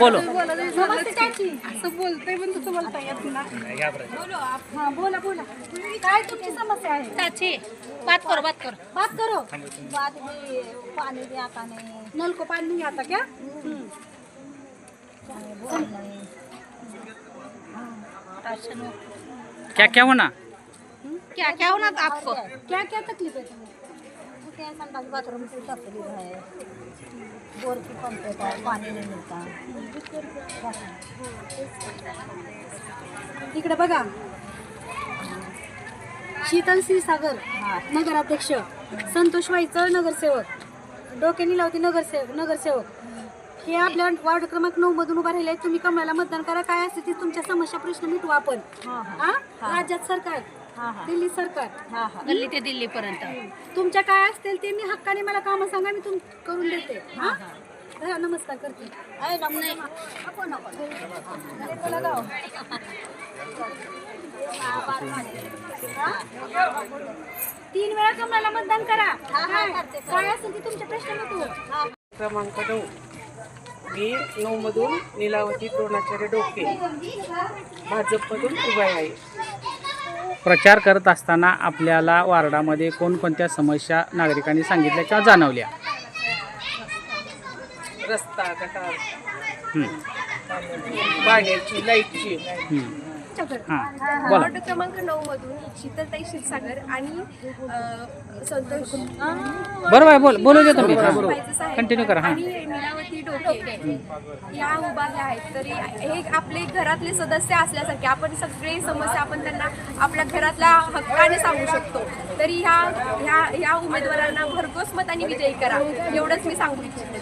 बोलो। असं पण तसं बोलता येत ना बोला बोला काय तुमची समस्या आहे? चाची बात करो बात करो. बात करो. बाद में पानी भी आता नहीं नल को पानी नहीं आता क्या क्या क्या होना? क्या क्या होना था आपको? क्या क्या तकलीफ है तुम्हें? क्या संडास बाथरूम की तकलीफ है बोर की पंप है पानी नहीं मिलता। इकडे बघा. शीतल क्षीरसागर नगराध्यक्ष संतोष वाईचं नगरसेवक. डोक्याने लावते नगरसेवक नगरसेवक. हे आपल्या वार्ड क्रमांक नऊ मधून उभा राहिले तुम्ही कमळाला मतदान करा. काय असते ती तुमच्या समस्या प्रश्न मिटवू आपण. हा. राज्यात सरकार. दिल्ली सरकार गल्ली ते दिल्ली पर्यंत तुमच्या काय असतील ते मी हक्काने मला काम सांगा मी तुम करून देते. हा हा, नमस्कार करते. अरे नाही. नको नको. बोला गाव. तीन वेळा कमळाला मतदान करा. काय? काय असेल ते तुमचे प्रश्न मिटवू क्रमांक नऊ मी नऊमधून लीलावती द्रोणाचार्य डोके. भाजपमधून उभा आहे. प्रचार करत असताना आपल्याला वार्डामध्ये कोणकोणत्या समस्या नागरिकांनी सांगितल्या किंवा जाणवल्या? रस्ता गटार पाण्याची लाईटची. बोला. वार्ड क्रमांक नऊ मधून शीतलताई क्षीरसागर आणि संतोष. बरोबर बोल बोलू दे तुम्ही. कंटिन्यू करा हां. डोके या उभारल्या आहेत. तरी हे आपले घरातले सदस्य असल्यासारखे आपण सगळे समस्या आपण त्यांना आपल्या घरातल्या हक्काने सांगू शकतो. तरी ह्या ह्या ह्या उमेदवारांना भरघोस मताने विजयी करा. एवढंच मी सांगू इच्छिते.